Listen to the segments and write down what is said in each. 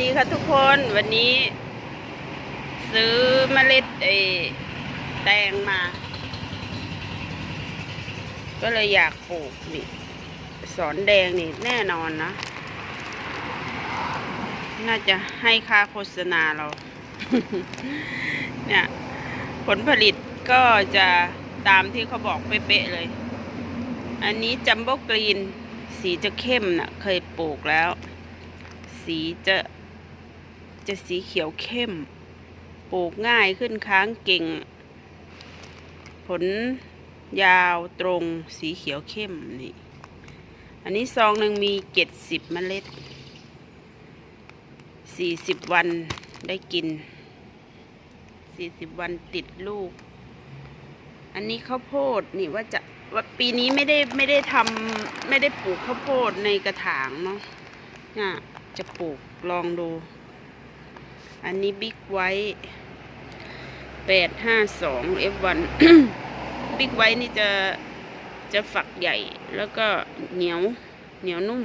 ดีค่ะทุกคนวันนี้ ซื้อเมล็ดไอ้แตงมา ก็เลยอยากปลูกนี่สอนแดงนี่แน่นอนนะ น่าจะให้ค่าโฆษณาเรา เนี่ย ผลผลิตก็จะตามที่เขาบอกเป๊ะๆเลย อันนี้จัมโบ้กรีน สีจะเข้มนะ่ะ เคยปลูกแล้ว สีจะ จะสีเขียวเข้ม ปลูกง่ายขึ้นค้างเก่ง ผลยาวตรงสีเขียวเข้มนี่ อันนี้ซองหนึ่งมีเจ็ดสิบเมล็ดสี่สิบวันได้กินสี่สิบวันติดลูก อันนี้ข้าวโพดนี่ว่าจะว่าปีนี้ไม่ได้ไม่ได้ทำไม่ได้ปลูกข้าวโพดในกระถางเนาะเนี่ยจะปลูกลองดู อันนี้บิ๊กไว้แปดห้าสองเอฟวันบิ๊กไว้นี่จะจะฝักใหญ่แล้วก็เหนียวเหนียวนุ่ม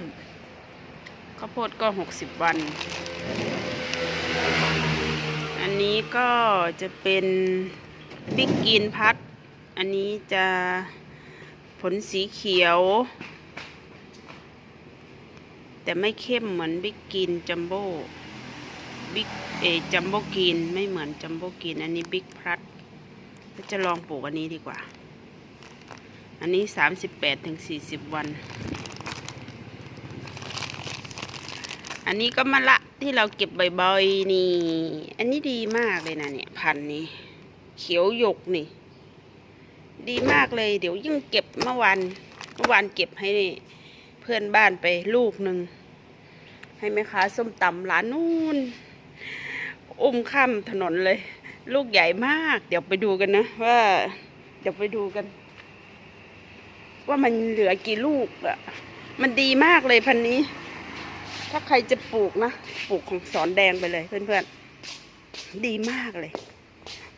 ข้าวโพดก็หกสิบวัน อันนี้ก็จะเป็นบิ๊กกินพัด อันนี้จะผลสีเขียว แต่ไม่เข้มเหมือนบิ๊กกินจัมโบ้ บิ๊กเอจัมโบกินไม่เหมือนจัมโบกินอันนี้บิ๊กพัดก็จะลองปลูกอันนี้ดีกว่า อันนี้สามสิบแปดถึงสี่สิบวัน อันนี้ก็มะละที่เราเก็บบ่อยๆนี่ อันนี้ดีมากเลยนะเนี่ยพันนี้ เขียวหยกนี่ ดีมากเลย เดี๋ยวยิ่งเก็บเมื่อวานเมื่อวานเก็บให้เพื่อนบ้านไปลูกหนึ่งให้แม่ค้าส้มตำร้านนู่น อุ้มข้ามถนนเลย ลูกใหญ่มาก เดี๋ยวไปดูกันนะว่า เดี๋ยวไปดูกัน ว่ามันเหลือกี่ลูกอะมันดีมากเลยพันนี้ ถ้าใครจะปลูกนะปลูกของสอนแดงไปเลยเพื่อนๆดีมากเลย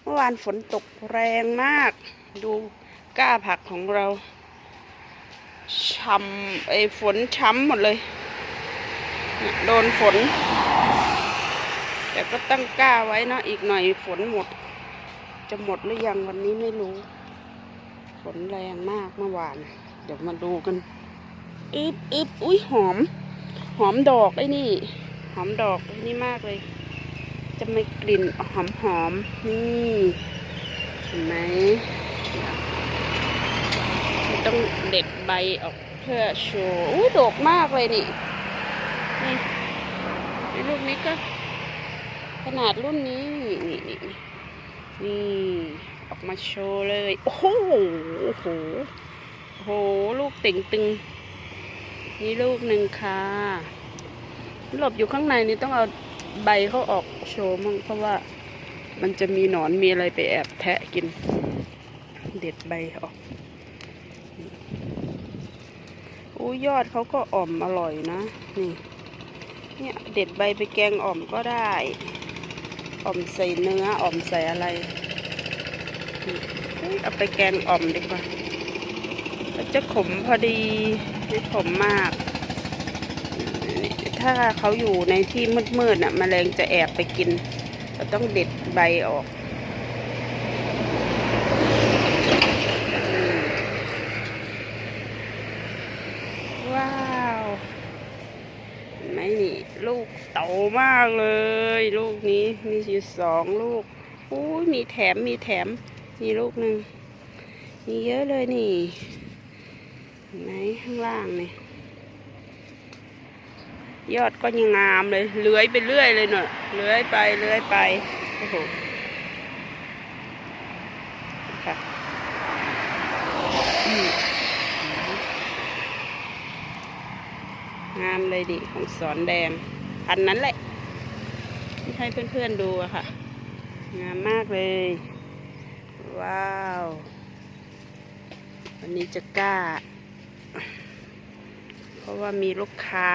เมื่อวานฝนตกแรงมาก ดูก้าผักของเราช้ำไอ้ฝนช้ำหมดเลย โดนฝน แต่ก็ตั้งกล้าไว้เนาะอีกหน่อยฝนหมด จะหมดหรือยังวันนี้ไม่รู้ ฝนแรงมากเมื่อวาน เดี๋ยวมาดูกันอึบอึบอุ้ยหอม หอมดอกไอ้นี่ หอมดอกไอ้นี่มากเลย จะไม่กลิ่นหอมหอมนี่เห็นไหมต้องเด็ดใบออกเพื่อโชว์อู้ดอกมากเลยนี่นี่ลูกนี้ก็ ขนาดรุ่นนี้นี่นี่นี่นี่ออกมาโชว์เลย โอ้โหโอ้โหโอ้โหลูกติ่งตึง นี่ลูกหนึ่งค่ะหลบอยู่ข้างในนี่ต้องเอาใบเขาออกโชว์มั่งเพราะว่ามันจะมีหนอนมีอะไรไปแอบแทะกิน เด็ดใบออกอู้ยอดเขาก็อ่อมอร่อยนะ นี่ เนี่ย เด็ดใบไปแกงอ่อมก็ได้ อ่อมใส่เนื้ออ่อมใส่อะไรเอ้ยเอาไปแกงอ่อมดีกว่ามันจะขมพอดีไม่ขมมาก ถ้าเขาอยู่ในที่มืดๆน่ะแมลงจะแอบไปกินเราต้องเด็ดใบออกอืมว้าวเห็นไหมนี่ ลูกโต มากเลย ลูกนี้มีอยู่สองลูกอุ้ยมีแถมมีแถมมีลูกหนึ่งมีเยอะเลยนี่เห็นไหมข้างล่างนี่ยอดก็ยังงามเลยเลื้อยไปเรื่อยเลยเนอะเลื้อยไปเลื้อยไปโอ้โหค่ะงามเลยดิของสอนแดงพันนั้นแหละ ให้เพื่อนๆดูอะค่ะ งามมากเลย ว้าว วันนี้จะกล้า เพราะว่ามีลูกค้า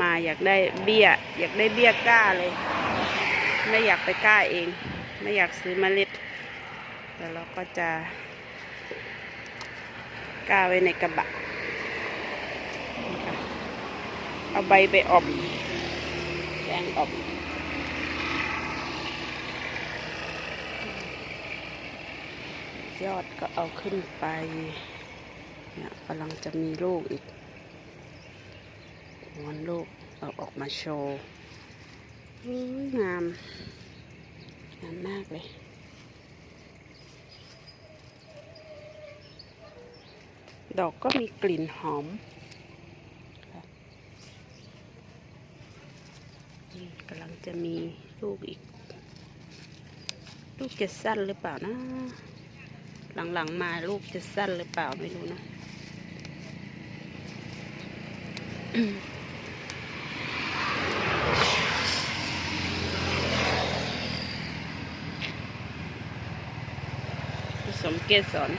มาอยากได้เบี้ย อยากได้เบี้ยกล้าเลย ไม่อยากไปกล้าเอง ไม่อยากซื้อเมล็ดแต่เราก็จะกล้าไว้ในกระบะ เอาใบไปอบแกงอ่อ ยอดก็เอาขึ้นไป เนี่ยกำลังจะมีลูกอีกม้วนลูกเอาออกมาโชว์อุ้ยงาม งามมากเลยดอกก็มีกลิ่นหอมกำลังจะมีลูกอีก ลูกจะสั้นหรือเปล่านะ หลังๆมาลูกจะสั้นหรือเปล่าไม่รู้นะสมเกสร